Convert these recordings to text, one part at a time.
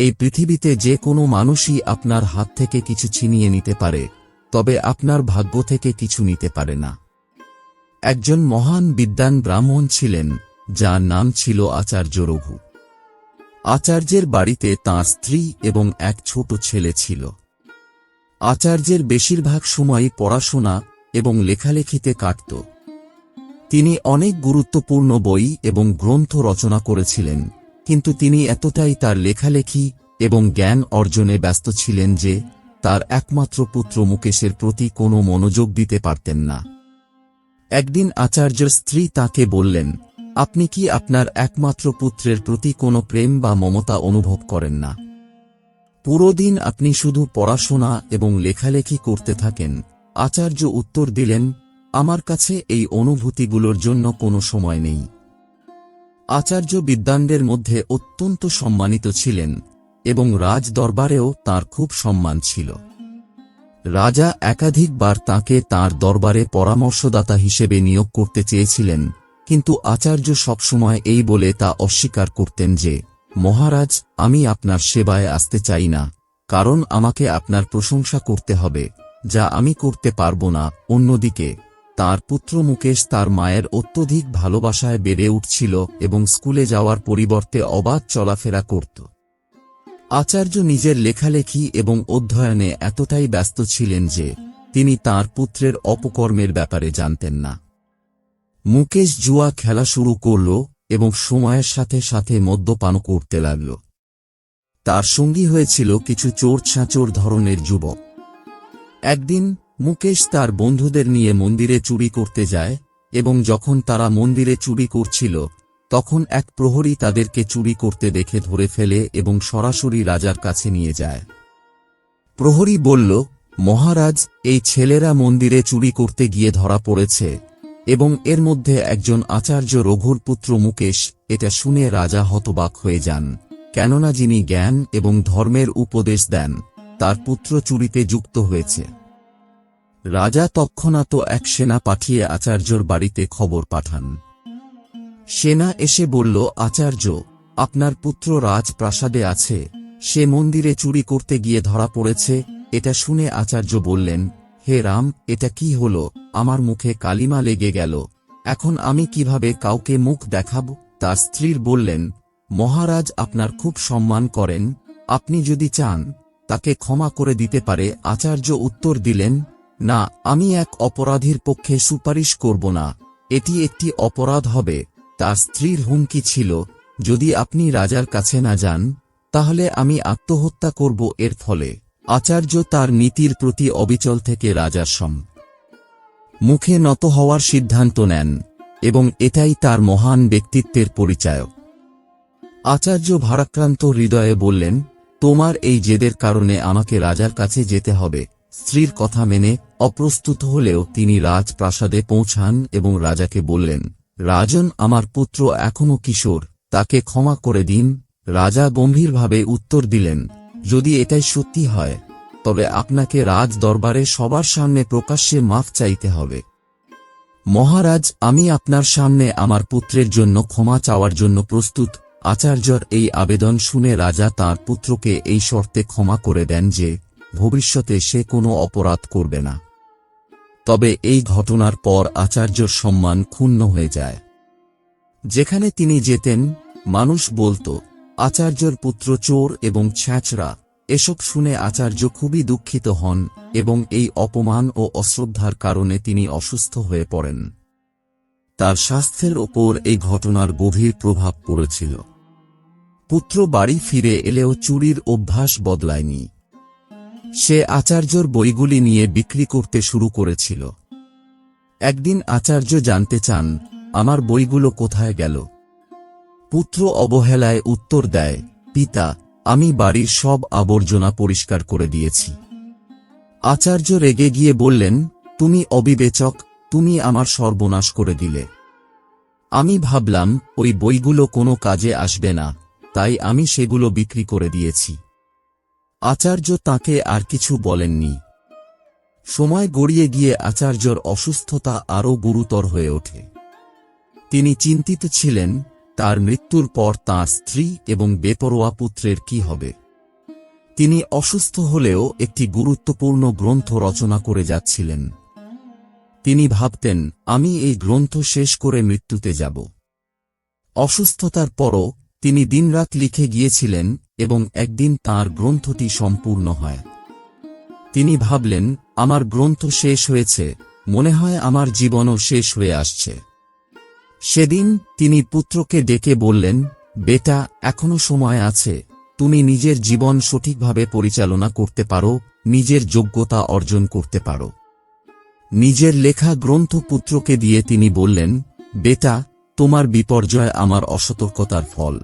এই পৃথিবীতে যে কোনো মানুষই আপনার হাত থেকে কিছু ছিনিয়ে নিতে পারে, তবে আপনার ভাগ্য থেকে কিছু নিতে পারে না। একজন মহান বিদ্যান ব্রাহ্মণ ছিলেন, যার নাম ছিল আচার্য রঘু। আচার্যের বাড়িতে তাঁর স্ত্রী এবং এক ছোট ছেলে ছিল। আচার্যের বেশিরভাগ সময় পড়াশোনা এবং লেখালেখিতে কাটত। তিনি অনেক গুরুত্বপূর্ণ বই এবং গ্রন্থ রচনা করেছিলেন। কিন্তু তিনি এতটাই তার লেখালেখি এবং জ্ঞান অর্জনে ব্যস্ত ছিলেন যে, তার একমাত্র পুত্র মুকেশের প্রতি কোনো মনোযোগ দিতে পারতেন না। একদিন আচার্যের স্ত্রী তাকে বললেন, আপনি কি আপনার একমাত্র পুত্রের প্রতি কোনো প্রেম বা মমতা অনুভব করেন না? পুরো দিন আপনি শুধু পড়াশোনা এবং লেখালেখি করতে থাকেন। আচার্য উত্তর দিলেন, আমার কাছে এই অনুভূতিগুলোর জন্য কোনো সময় নেই। আচার্য বিদ্বানদের মধ্যে অত্যন্ত সম্মানিত ছিলেন এবং রাজ দরবারেও তাঁর খুব সম্মান ছিল। রাজা একাধিকবার তাকে তার দরবারে পরামর্শদাতা হিসেবে নিয়োগ করতে চেয়েছিলেন, কিন্তু আচার্য সবসময় এই বলে তা অস্বীকার করতেন যে, মহারাজ, আমি আপনার সেবায় আসতে চাই না, কারণ আমাকে আপনার প্রশংসা করতে হবে, যা আমি করতে পারব না। অন্যদিকে তার পুত্র মুকেশ তার মায়ের অত্যধিক ভালোবাসায় বেড়ে উঠছিল এবং স্কুলে যাওয়ার পরিবর্তে অবাধ চলাফেরা করত। আচার্য নিজের লেখালেখি এবং অধ্যয়নে এতটাই ব্যস্ত ছিলেন যে তিনি তার পুত্রের অপকর্মের ব্যাপারে জানতেন না। মুকেশ জুয়া খেলা শুরু করল এবং সময়ের সাথে সাথে মদ্যপান করতে লাগল। তার সঙ্গী হয়েছিল কিছু চোর ছাঁচোর ধরনের যুবক। একদিন মুকেশ তার বন্ধুদের নিয়ে মন্দিরে চুরি করতে যায়, এবং যখন তারা মন্দিরে চুরি করছিল, তখন এক প্রহরী তাদেরকে চুরি করতে দেখে ধরে ফেলে এবং সরাসরি রাজার কাছে নিয়ে যায়। প্রহরী বলল, মহারাজ, এই ছেলেরা মন্দিরে চুরি করতে গিয়ে ধরা পড়েছে, এবং এর মধ্যে একজন আচার্য রঘুর পুত্র মুকেশ, এটা শুনে রাজা হতবাক হয়ে যান। কেননা যিনি জ্ঞান এবং ধর্মের উপদেশ দেন, তার পুত্র চুরিতে যুক্ত হয়েছে। রাজা তৎক্ষণাৎ এক সেনা পাঠিয়ে আচার্যর বাড়িতে খবর পাঠান। সেনা এসে বলল, আচার্য, আপনার পুত্র রাজপ্রাসাদে আছে। সে মন্দিরে চুরি করতে গিয়ে ধরা পড়েছে। এটা শুনে আচার্য বললেন, হে রাম, এটা কি হল? আমার মুখে কালিমা লেগে গেল। এখন আমি কীভাবে কাউকে মুখ দেখাব? তার স্ত্রীর বললেন, মহারাজ আপনার খুব সম্মান করেন। আপনি যদি চান, তাকে ক্ষমা করে দিতে পারে। আচার্য উত্তর দিলেন না, আমি এক অপরাধীর পক্ষে সুপারিশ করব না। এটি একটি অপরাধ হবে। তার স্ত্রীর হুমকি ছিল, যদি আপনি রাজার কাছে না যান, তাহলে আমি আত্মহত্যা করব এর ফলে। আচার্য তার নীতির প্রতি অবিচল থেকে রাজার সম মুখে নত হওয়ার সিদ্ধান্ত নেন, এবং এটাই তার মহান ব্যক্তিত্বের পরিচায়ক। আচার্য ভারাক্রান্ত হৃদয়ে বললেন, তোমার এই জেদের কারণে আমাকে রাজার কাছে যেতে হবে। স্ত্রীর কথা মেনে অপ্রস্তুত হলেও তিনি রাজপ্রাসাদে পৌঁছান এবং রাজাকে বললেন, রাজন আমার পুত্র এখনও কিশোর, তাকে ক্ষমা করে দিন। রাজা গম্ভীরভাবে উত্তর দিলেন, যদি এটাই সত্যি হয়, তবে আপনাকে রাজ দরবারে সবার সামনে প্রকাশ্যে মাফ চাইতে হবে। মহারাজ, আমি আপনার সামনে আমার পুত্রের জন্য ক্ষমা চাওয়ার জন্য প্রস্তুত। আচার্যর এই আবেদন শুনে রাজা তার পুত্রকে এই শর্তে ক্ষমা করে দেন যে ভবিষ্যতে সে কোনো অপরাধ করবে না। তবে এই ঘটনার পর আচার্যর সম্মান ক্ষুণ্ণ হয়ে যায়। যেখানে তিনি যেতেন, মানুষ বলতো, আচার্যর পুত্র চোর এবং ছ্যাঁচড়া এসব শুনে আচার্য খুবই দুঃখিত হন এবং এই অপমান ও অশ্রদ্ধার কারণে তিনি অসুস্থ হয়ে পড়েন। তার স্বাস্থ্যের ওপর এই ঘটনার গভীর প্রভাব পড়েছিল। পুত্র বাড়ি ফিরে এলেও চুরির অভ্যাস বদলায়নি। সে আচার্যর বইগুলি নিয়ে বিক্রি করতে শুরু করেছিল। একদিন আচার্য জানতে চান, আমার বইগুলো কোথায় গেল? পুত্র অবহেলায় উত্তর দেয়, পিতা, আমি বাড়ির সব আবর্জনা পরিষ্কার করে দিয়েছি। আচার্য রেগে গিয়ে বললেন, তুমি অবিবেচক, তুমি আমার সর্বনাশ করে দিলে। আমি ভাবলাম, ওই বইগুলো কোনো কাজে আসবে না, তাই আমি সেগুলো বিক্রি করে দিয়েছি। আচার্য তাকে আর কিছু বলেননি। সময় গড়িয়ে গিয়ে আচার্যর অসুস্থতা আরও গুরুতর হয়ে ওঠে। তিনি চিন্তিত ছিলেন, তার মৃত্যুর পর তাঁর স্ত্রী এবং বেপরোয়া পুত্রের কি হবে। তিনি অসুস্থ হলেও একটি গুরুত্বপূর্ণ গ্রন্থ রচনা করে যাচ্ছিলেন। তিনি ভাবতেন, আমি এই গ্রন্থ শেষ করে মৃত্যুতে যাব। অসুস্থতার পরও তিনি দিনরাত লিখে গিয়েছিলেন এবং একদিন তার গ্রন্থটি সম্পূর্ণ হয়। তিনি ভাবলেন, আমার গ্রন্থ শেষ হয়েছে, মনে হয় আমার জীবনও শেষ হয়ে আসছে। সেদিন তিনি পুত্রকে ডেকে বললেন, বেটা, এখনও সময় আছে, তুমি নিজের জীবন সঠিকভাবে পরিচালনা করতে পারো, নিজের যোগ্যতা অর্জন করতে পারো। নিজের লেখা গ্রন্থ পুত্রকে দিয়ে তিনি বললেন, বেটা, তোমার বিপর্যয় আমার অসতর্কতার ফল।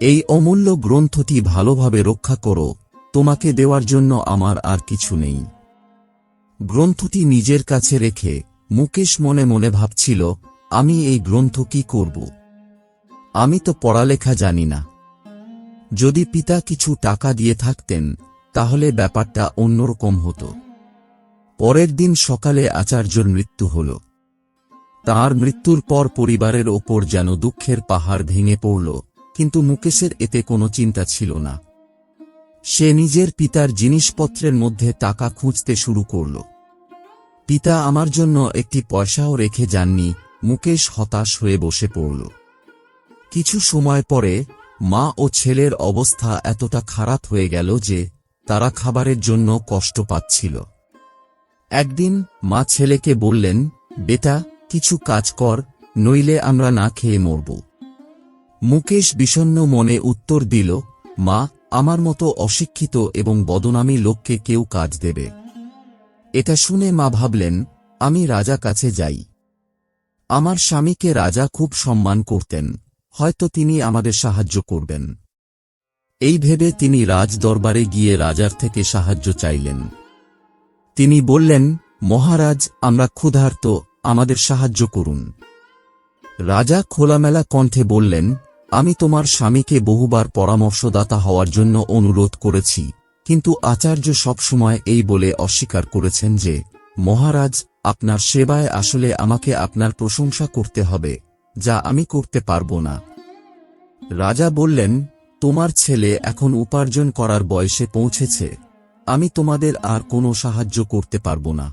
এই অমূল্য গ্রন্থটি ভালোভাবে রক্ষা করো, তোমাকে দেওয়ার জন্য আমার আর কিছু নেই। গ্রন্থটি নিজের কাছে রেখে মুকেশ মনে মনে ভাবছিল, আমি এই গ্রন্থ কি করব? আমি তো পড়ালেখা জানি না। যদি পিতা কিছু টাকা দিয়ে থাকতেন, তাহলে ব্যাপারটা অন্যরকম হতো। পরের দিন সকালে আচার্যর মৃত্যু হল। তার মৃত্যুর পর পরিবারের ওপর যেন দুঃখের পাহাড় ভেঙে পড়ল। কিন্তু মুকেশের এতে কোনো চিন্তা ছিল না। সে নিজের পিতার জিনিসপত্রের মধ্যে টাকা খুঁজতে শুরু করল। পিতা আমার জন্য একটি পয়সাও রেখে যাননি, মুকেশ হতাশ হয়ে বসে পড়ল। কিছু সময় পরে, মা ও ছেলের অবস্থা এতটা খারাপ হয়ে গেল যে, তারা খাবারের জন্য কষ্ট পাচ্ছিল। একদিন, মা ছেলেকে বললেন, বেটা, কিছু কাজ কর, নইলে আমরা না খেয়ে মরব। মুকেশ বিষণ্ণ মনে উত্তর দিল, মা, আমার মতো অশিক্ষিত এবং বদনামী লোককে কেউ কাজ দেবে। এটা শুনে মা ভাবলেন, আমি রাজা কাছে যাই। আমার স্বামীকে রাজা খুব সম্মান করতেন, হয়তো তিনি আমাদের সাহায্য করবেন। এই ভেবে তিনি রাজ দরবারে গিয়ে রাজার থেকে সাহায্য চাইলেন। তিনি বললেন, মহারাজ, আমরা ক্ষুধার্ত, আমাদের সাহায্য করুন। রাজা খোলামেলা কণ্ঠে বললেন আমি তোমার স্বামীকে বহুবার পরামর্শদাতা হওয়ার জন্য অনুরোধ করেছি, কিন্তু আচার্য সবসময় এই বলে অস্বীকার করেছেন যে, মহারাজ, আপনার সেবায় আসলে আমাকে আপনার প্রশংসা করতে হবে, যা আমি করতে পারব না। রাজা বললেন, তোমার ছেলে এখন উপার্জন করার বয়সে পৌঁছেছে, আমি তোমাদের আর কোনো সাহায্য করতে পারব না।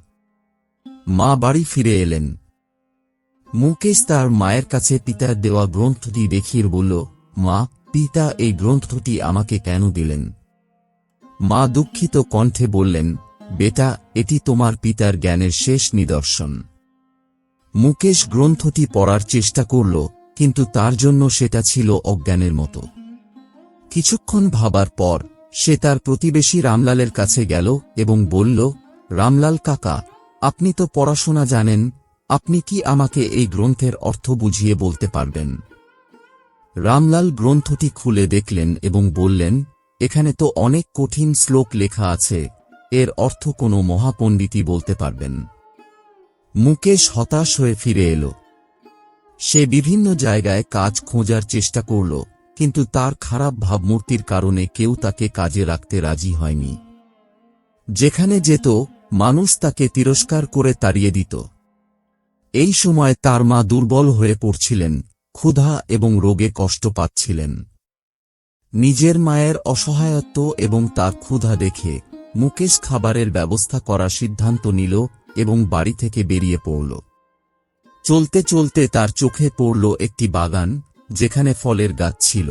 মা বাড়ি ফিরে এলেন। মুকেশ তার মায়ের কাছে পিতার দেওয়া গ্রন্থটি দেখিয়ে বলল, মা, পিতা এই গ্রন্থটি আমাকে কেন দিলেন? মা দুঃখিত কণ্ঠে বললেন, বেটা, এটি তোমার পিতার জ্ঞানের শেষ নিদর্শন। মুকেশ গ্রন্থটি পড়ার চেষ্টা করল, কিন্তু তার জন্য সেটা ছিল অজ্ঞানের মতো। কিছুক্ষণ ভাবার পর, সে তার প্রতিবেশী রামলালের কাছে গেল এবং বলল, রামলাল কাকা, আপনি তো পড়াশোনা জানেন আপনি কি আমাকে এই গ্রন্থের অর্থ বুঝিয়ে বলতে পারবেন? রামলাল গ্রন্থটি খুলে দেখলেন এবং বললেন, এখানে তো অনেক কঠিন শ্লোক লেখা আছে, এর অর্থ কোনো মহাপণ্ডিতই বলতে পারবেন। মুকেশ হতাশ হয়ে ফিরে এলো। সে বিভিন্ন জায়গায় কাজ খোঁজার চেষ্টা করল, কিন্তু তার খারাপ ভাবমূর্তির কারণে কেউ তাকে কাজে রাখতে রাজি হয়নি। যেখানে যেত, মানুষ তাকে তিরস্কার করে তাড়িয়ে দিত। এই সময় তার মা দুর্বল হয়ে পড়ছিলেন, ক্ষুধা এবং রোগে কষ্ট পাচ্ছিলেন। নিজের মায়ের অসহায়ত্ব এবং তার ক্ষুধা দেখে মুকেশ খাবারের ব্যবস্থা করার সিদ্ধান্ত নিল এবং বাড়ি থেকে বেরিয়ে পড়ল। চলতে চলতে তার চোখে পড়ল একটি বাগান, যেখানে ফলের গাছ ছিল।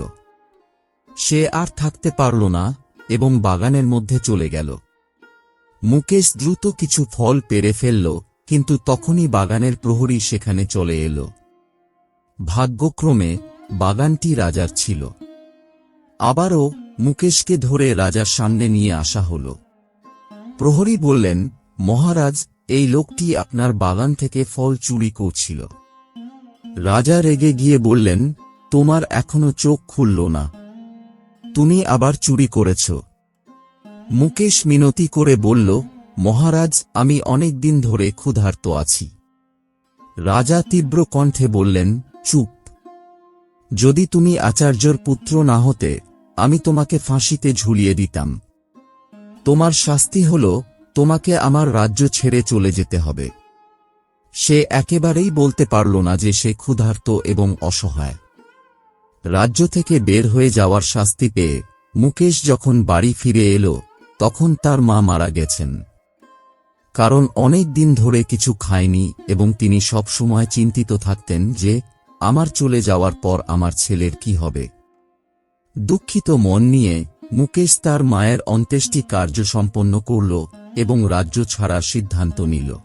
সে আর থাকতে পারল না এবং বাগানের মধ্যে চলে গেল। মুকেশ দ্রুত কিছু ফল পেরে ফেলল কিন্তু তখনই বাগানের প্রহরী সেখানে চলে এলো। ভাগ্যক্রমে বাগানটি রাজার ছিল। আবারও মুকেশকে ধরে রাজার সামনে নিয়ে আসা হল। প্রহরী বললেন, মহারাজ, এই লোকটি আপনার বাগান থেকে ফল চুরি করছিল। রাজা রেগে গিয়ে বললেন, তোমার এখনও চোখ খুলল না। তুমি আবার চুরি করেছ। মুকেশ মিনতি করে বলল মহারাজ, আমি অনেক দিন ধরে ক্ষুধার্ত আছি। রাজা তীব্র কণ্ঠে বললেন, চুপ। যদি তুমি আচার্যর পুত্র না হতে, আমি তোমাকে ফাঁসিতে ঝুলিয়ে দিতাম। তোমার শাস্তি হল, তোমাকে আমার রাজ্য ছেড়ে চলে যেতে হবে। সে একেবারেই বলতে পারল না যে সে ক্ষুধার্ত এবং অসহায়। রাজ্য থেকে বের হয়ে যাওয়ার শাস্তি পেয়ে মুকেশ যখন বাড়ি ফিরে এলো, তখন তার মা মারা গেছেন। কারণ অনেক দিন ধরে কিছু খায়নি এবং তিনি সব সময় চিন্তিত থাকতেন যে, আমার চলে যাওয়ার পর আমার ছেলের কি হবে। দুঃখিত মন নিয়ে মুকেশ তার মায়ের অন্ত্যেষ্টি কার্য সম্পন্ন করল এবং রাজ্য ছাড়ার সিদ্ধান্ত নিল।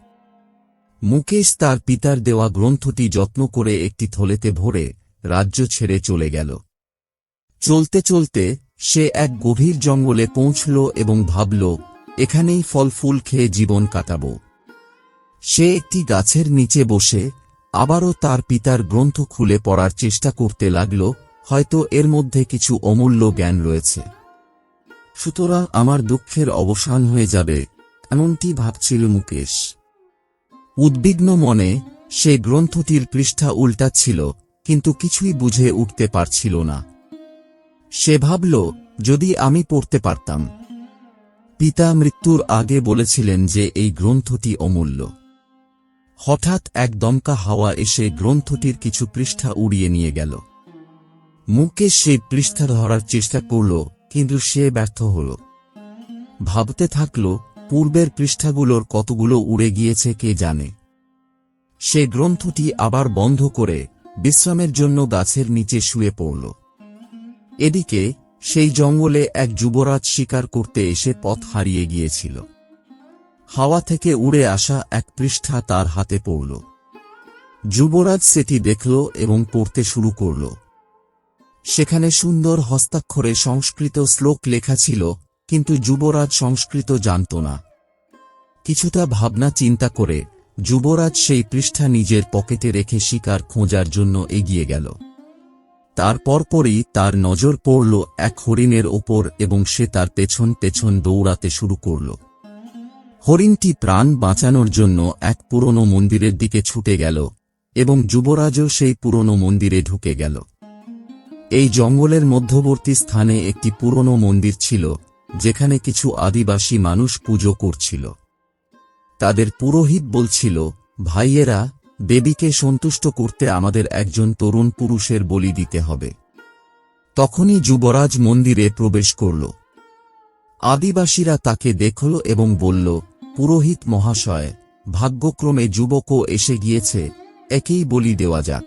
মুকেশ তার পিতার দেওয়া গ্রন্থটি যত্ন করে একটি থলেতে ভরে রাজ্য ছেড়ে চলে গেল। চলতে চলতে সে এক গভীর জঙ্গলে পৌঁছল এবং ভাবল এখানেই ফল ফুল খেয়ে জীবন কাটাব। সে একটি গাছের নিচে বসে আবারও তার পিতার গ্রন্থ খুলে পড়ার চেষ্টা করতে লাগল, হয়তো এর মধ্যে কিছু অমূল্য জ্ঞান রয়েছে। সুতরাং আমার দুঃখের অবসান হয়ে যাবে, এমনটি ভাবছিল মুকেশ। উদ্বিগ্ন মনে সে গ্রন্থটির পৃষ্ঠা উল্টাচ্ছিল, কিন্তু কিছুই বুঝে উঠতে পারছিল না। সে ভাবল, যদি আমি পড়তে পারতাম। পিতা মৃত্যুর আগে বলেছিলেন যে এই গ্রন্থটি অমূল্য। হঠাৎ এক দমকা হাওয়া এসে গ্রন্থটির কিছু পৃষ্ঠা উড়িয়ে নিয়ে গেল। মুকেশ সেই পৃষ্ঠা ধরার চেষ্টা করল, কিন্তু সে ব্যর্থ হল। ভাবতে থাকল, পূর্বের পৃষ্ঠাগুলোর কতগুলো উড়ে গিয়েছে কে জানে। সে গ্রন্থটি আবার বন্ধ করে বিশ্রামের জন্য গাছের নিচে শুয়ে পড়ল। এদিকে সেই জঙ্গলে এক যুবরাজ শিকার করতে এসে পথ হারিয়ে গিয়েছিল। হাওয়া থেকে উড়ে আসা এক পৃষ্ঠা তার হাতে পড়ল। যুবরাজ সেটি দেখল এবং পড়তে শুরু করল। সেখানে সুন্দর হস্তাক্ষরে সংস্কৃত শ্লোক লেখা ছিল, কিন্তু যুবরাজ সংস্কৃত জানত না। কিছুটা ভাবনা চিন্তা করে যুবরাজ সেই পৃষ্ঠা নিজের পকেটে রেখে শিকার খোঁজার জন্য এগিয়ে গেল। তার পরপরই তার নজর পড়ল এক হরিণের ওপর এবং সে তার পেছন পেছন দৌড়াতে শুরু করল। হরিণটি প্রাণ বাঁচানোর জন্য এক পুরনো মন্দিরের দিকে ছুটে গেল এবং যুবরাজও সেই পুরনো মন্দিরে ঢুকে গেল। এই জঙ্গলের মধ্যবর্তী স্থানে একটি পুরনো মন্দির ছিল, যেখানে কিছু আদিবাসী মানুষ পুজো করছিল। তাদের পুরোহিত বলছিল, ভাইয়েরা দেবীকে সন্তুষ্ট করতে আমাদের একজন তরুণ পুরুষের বলি দিতে হবে। তখনই যুবরাজ মন্দিরে প্রবেশ করল। আদিবাসীরা তাকে দেখল এবং বলল, পুরোহিত মহাশয়, ভাগ্যক্রমে যুবকও এসে গিয়েছে, একেই বলি দেওয়া যাক।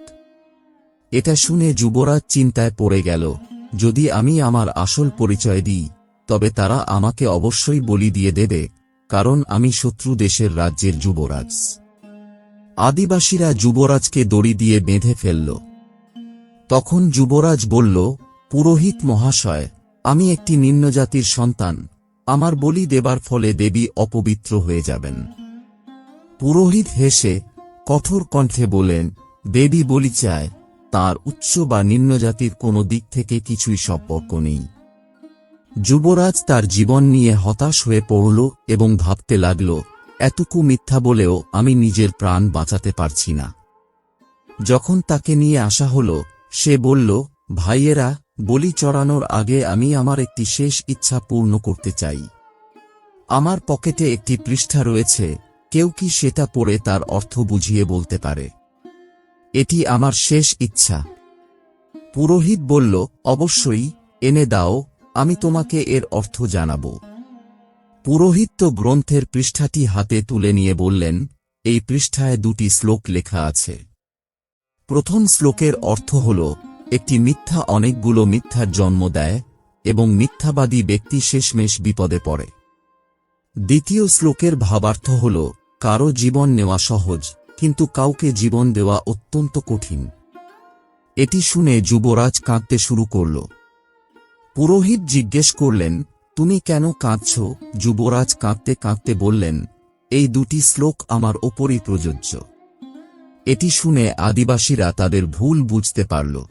এটা শুনে যুবরাজ চিন্তায় পড়ে গেল, যদি আমি আমার আসল পরিচয় দিই, তবে তারা আমাকে অবশ্যই বলি দিয়ে দেবে, কারণ আমি শত্রু দেশের রাজ্যের যুবরাজ। আদিবাসীরা যুবরাজকে দড়ি দিয়ে বেঁধে ফেলল। তখন যুবরাজ বলল, পুরোহিত মহাশয়, আমি একটি নিম্নজাতির সন্তান। আমার বলি দেবার ফলে দেবী অপবিত্র হয়ে যাবেন। পুরোহিত হেসে কঠোর কণ্ঠে বলেন দেবী বলি চায়, তার উচ্চ বা নিম্নজাতির কোনো দিক থেকে কিছুই সম্পর্ক নেই। যুবরাজ তার জীবন নিয়ে হতাশ হয়ে পড়ল এবং ভাবতে লাগল এতকু মিথ্যা বলেও আমি নিজের প্রাণ বাঁচাতে পারছি না। যখন তাকে নিয়ে আসা হল, সে বলল, ভাইয়েরা, বলি চড়ানোর আগে আমি আমার একটি শেষ ইচ্ছা পূর্ণ করতে চাই। আমার পকেটে একটি পৃষ্ঠা রয়েছে, কেউ কি সেটা পড়ে তার অর্থ বুঝিয়ে বলতে পারে। এটি আমার শেষ ইচ্ছা। পুরোহিত বলল, অবশ্যই, এনে দাও, আমি তোমাকে এর অর্থ জানাব। পুরোহিত গ্রন্থের পৃষ্ঠাটি হাতে তুলে নিয়ে বললেন, এই পৃষ্ঠায় দুটি শ্লোক লেখা আছে। প্রথম শ্লোকের অর্থ হল, একটি মিথ্যা অনেকগুলো মিথ্যার জন্ম দেয় এবং মিথ্যাবাদী ব্যক্তি শেষমেশ বিপদে পড়ে। দ্বিতীয় শ্লোকের ভাবার্থ হল, কারও জীবন নেওয়া সহজ, কিন্তু কাউকে জীবন দেওয়া অত্যন্ত কঠিন। এটি শুনে যুবরাজ কাঁদতে শুরু করল। পুরোহিত জিজ্ঞেস করলেন তুমি কেন কাঁদছ? যুবরাজ কাঁদতে কাঁদতে বললেন, এই দুটি শ্লোক আমার ওপরই প্রযোজ্য। এটি শুনে আদিবাসীরা তাদের ভুল বুঝতে পারল।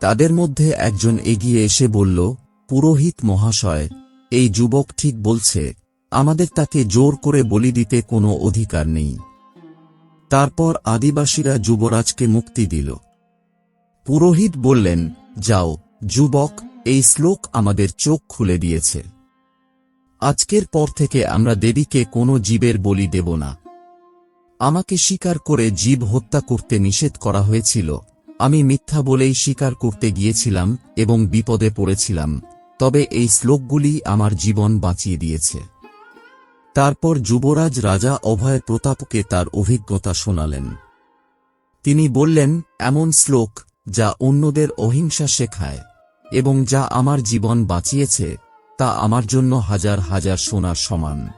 তাদের মধ্যে একজন এগিয়ে এসে বলল, পুরোহিত মহাশয়, এই যুবক ঠিক বলছে, আমাদের তাকে জোর করে বলি দিতে কোনো অধিকার নেই। তারপর আদিবাসীরা যুবরাজকে মুক্তি দিল। পুরোহিত বললেন, যাও, যুবক এই শ্লোক আমাদের চোখ খুলে দিয়েছে। আজকের পর থেকে আমরা দেবীকে কোনো জীবের বলি দেব না। আমাকে স্বীকার করে জীব হত্যা করতে নিষেধ করা হয়েছিল। আমি মিথ্যা বলেই স্বীকার করতে গিয়েছিলাম এবং বিপদে পড়েছিলাম। তবে এই শ্লোকগুলি আমার জীবন বাঁচিয়ে দিয়েছে। তারপর যুবরাজ রাজা অভয় প্রতাপকে তার অভিজ্ঞতা শোনালেন। তিনি বললেন, এমন শ্লোক যা অন্যদের অহিংসা শেখায়। এবং যা আমার জীবন বাঁচিয়েছে, তা আমার জন্য হাজার হাজার সোনার সমান।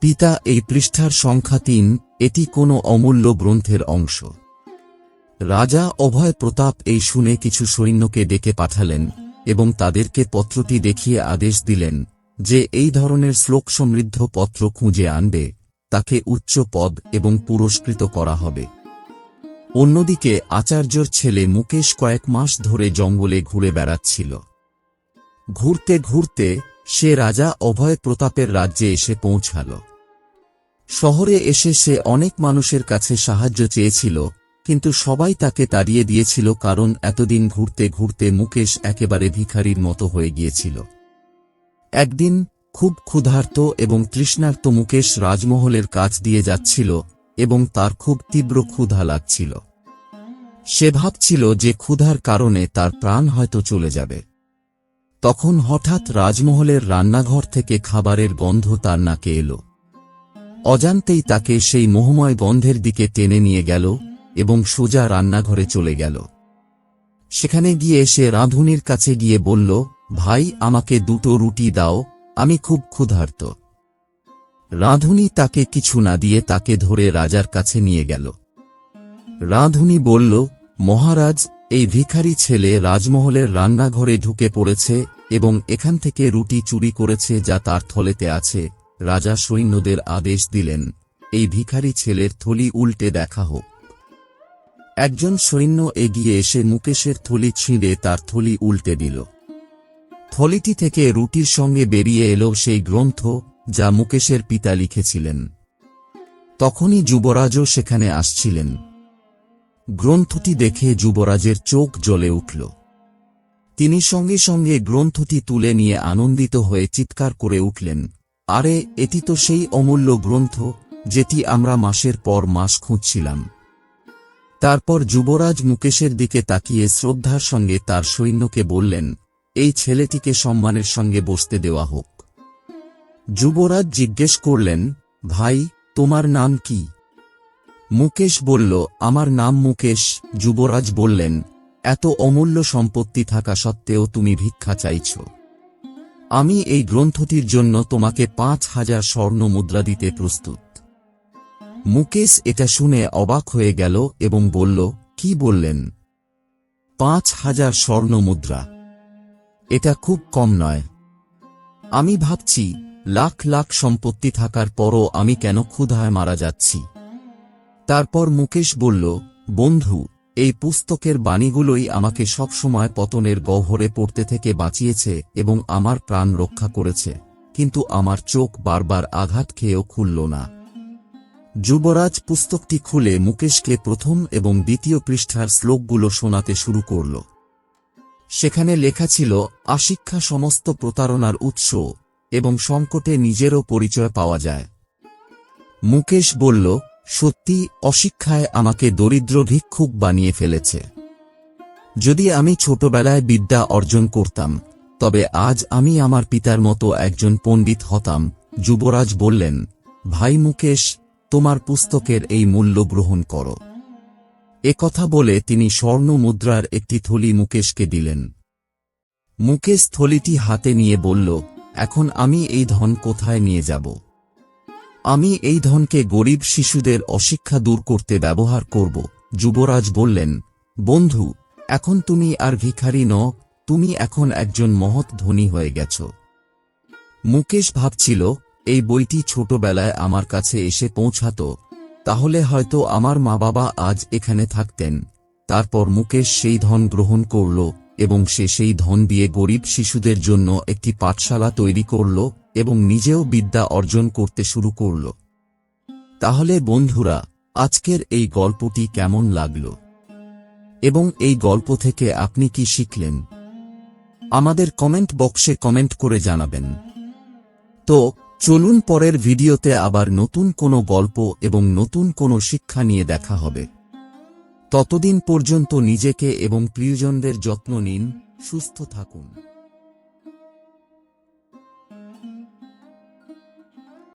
পিতা, এই পৃষ্ঠার সংখ্যা তিন, এটি কোনো অমূল্য গ্রন্থের অংশ। রাজা অভয় প্রতাপ এই শুনে কিছু সৈন্যকে ডেকে পাঠালেন এবং তাদেরকে পত্রটি দেখিয়ে আদেশ দিলেন যে এই ধরনের শ্লোক সমৃদ্ধ পত্র খুঁজে আনবে, তাকে উচ্চ পদ এবং পুরস্কৃত করা হবে। অন্যদিকে আচার্যর ছেলে মুকেশ কয়েক মাস ধরে জঙ্গলে ঘুরে বেড়াচ্ছিল। ঘুরতে ঘুরতে সে রাজা অভয় প্রতাপের রাজ্যে এসে পৌঁছাল। শহরে এসে সে অনেক মানুষের কাছে সাহায্য চেয়েছিল, কিন্তু সবাই তাকে তাড়িয়ে দিয়েছিল কারণ এতদিন ঘুরতে ঘুরতে মুকেশ একেবারে ভিখারির মতো হয়ে গিয়েছিল। একদিন খুব ক্ষুধার্ত এবং তৃষ্ণার্ত মুকেশ রাজমহলের কাছ দিয়ে যাচ্ছিল এবং তার খুব তীব্র ক্ষুধা লাগছিল। সে ভাবছিল যে ক্ষুধার কারণে তার প্রাণ হয়তো চলে যাবে। তখন হঠাৎ রাজমহলের রান্নাঘর থেকে খাবারের গন্ধ তার নাকে এলো। অজান্তেই তাকে সেই মোহময় গন্ধের দিকে টেনে নিয়ে গেল এবং সোজা রান্নাঘরে চলে গেল। সেখানে গিয়ে সে রাঁধুনির কাছে গিয়ে বলল, ভাই, আমাকে দুটো রুটি দাও, আমি খুব ক্ষুধার্ত। রাঁধুনি তাকে কিছু না দিয়ে তাকে ধরে রাজার কাছে নিয়ে গেল। রাঁধুনি বলল, মহারাজ, এই ভিখারি ছেলে রাজমহলের রান্নাঘরে ঢুকে পড়েছে এবং এখান থেকে রুটি চুরি করেছে যা তার থলেতে আছে। রাজা সৈন্যদের আদেশ দিলেন, এই ভিখারি ছেলের থলি উল্টে দেখা হোক। একজন সৈন্য এগিয়ে এসে মুকেশের থলি ছিঁড়ে তার থলি উল্টে দিল। থলিটি থেকে রুটির সঙ্গে বেরিয়ে এলো সেই গ্রন্থ যা মুকেশের পিতা লিখেছিলেন। তখনই যুবরাজও সেখানে আসছিলেন। গ্রন্থটি দেখে যুবরাজের চোখ জ্বলে উঠল। তিনি সঙ্গে সঙ্গে গ্রন্থটি তুলে নিয়ে আনন্দিত হয়ে চিৎকার করে উঠলেন, আরে, এটি তো সেই অমূল্য গ্রন্থ, যেটি আমরা মাসের পর মাস খুঁজছিলাম। তারপর যুবরাজ মুকেশের দিকে তাকিয়ে শ্রদ্ধার সঙ্গে তার সৈন্যকে বললেন, এই ছেলেটিকে সম্মানের সঙ্গে বসতে দেওয়া হোক। যুবরাজ জিজ্ঞেস করলেন, ভাই, তোমার নাম কি? মুকেশ বলল, আমার নাম মুকেশ। যুবরাজ বললেন, এত অমূল্য সম্পত্তি থাকা সত্ত্বেও তুমি ভিক্ষা চাইছ। আমি এই গ্রন্থটির জন্য তোমাকে পাঁচ হাজার স্বর্ণ মুদ্রা দিতে প্রস্তুত। মুকেশ এটা শুনে অবাক হয়ে গেল এবং বলল, কি বললেন? পাঁচ হাজার স্বর্ণ মুদ্রা। এটা খুব কম নয়। আমি ভাবছি লাখ লাখ সম্পত্তি থাকার পরও আমি কেন ক্ষুধায় মারা যাচ্ছি? তারপর মুকেশ বলল, বন্ধু, এই পুস্তকের বাণীগুলোই আমাকে সবসময় পতনের গহ্বরে পড়তে থেকে বাঁচিয়েছে এবং আমার প্রাণ রক্ষা করেছে। কিন্তু আমার চোখ বারবার আঘাত খেয়েও খুলল না। যুবরাজ পুস্তকটি খুলে মুকেশকে প্রথম এবং দ্বিতীয় পৃষ্ঠার শ্লোকগুলো শোনাতে শুরু করল। সেখানে লেখা ছিল, আশিক্ষা সমস্ত প্রতারণার উৎস এবং সংকটে নিজেরও পরিচয় পাওয়া যায়। মুকেশ বলল, সত্যি, অশিক্ষায় আমাকে দরিদ্র ভিক্ষুক বানিয়ে ফেলেছে। যদি আমি ছোটবেলায় বিদ্যা অর্জন করতাম, তবে আজ আমি আমার পিতার মতো একজন পণ্ডিত হতাম। যুবরাজ বললেন, ভাই মুকেশ, তোমার পুস্তকের এই মূল্য গ্রহণ করো। কথা বলে তিনি স্বর্ণ মুদ্রার একটি থলি মুকেশকে দিলেন। মুকেশ থলিটি হাতে নিয়ে বলল এখন আমি এই ধন কোথায় নিয়ে যাব? আমি এই ধনকে গরিব শিশুদের অশিক্ষা দূর করতে ব্যবহার করব, যুবরাজ বললেন, বন্ধু, এখন তুমি আর ভিখারি ন তুমি এখন একজন মহৎ ধনী হয়ে গেছ। মুকেশ ভাবছিল, এই বইটি ছোটবেলায় আমার কাছে এসে পৌঁছাত, তাহলে হয়তো আমার মা বাবা আজ এখানে থাকতেন। তারপর মুকেশ সেই ধন গ্রহণ করল এবং সে সেই ধন দিয়ে গরিব শিশুদের জন্য একটি পাঠশালা তৈরি করল এবং নিজেও বিদ্যা অর্জন করতে শুরু করল। তাহলে বন্ধুরা, আজকের এই গল্পটি কেমন লাগল? এবং এই গল্প থেকে আপনি কি শিখলেন? আমাদের কমেন্ট বক্সে কমেন্ট করে জানাবেন। তো, চলুন পরের ভিডিওতে আবার নতুন কোনো গল্প এবং নতুন কোনো শিক্ষা নিয়ে দেখা হবে। ততদিন পর্যন্ত নিজেকে এবং প্রিয়জনদের যত্ন নিন সুস্থ থাকুন।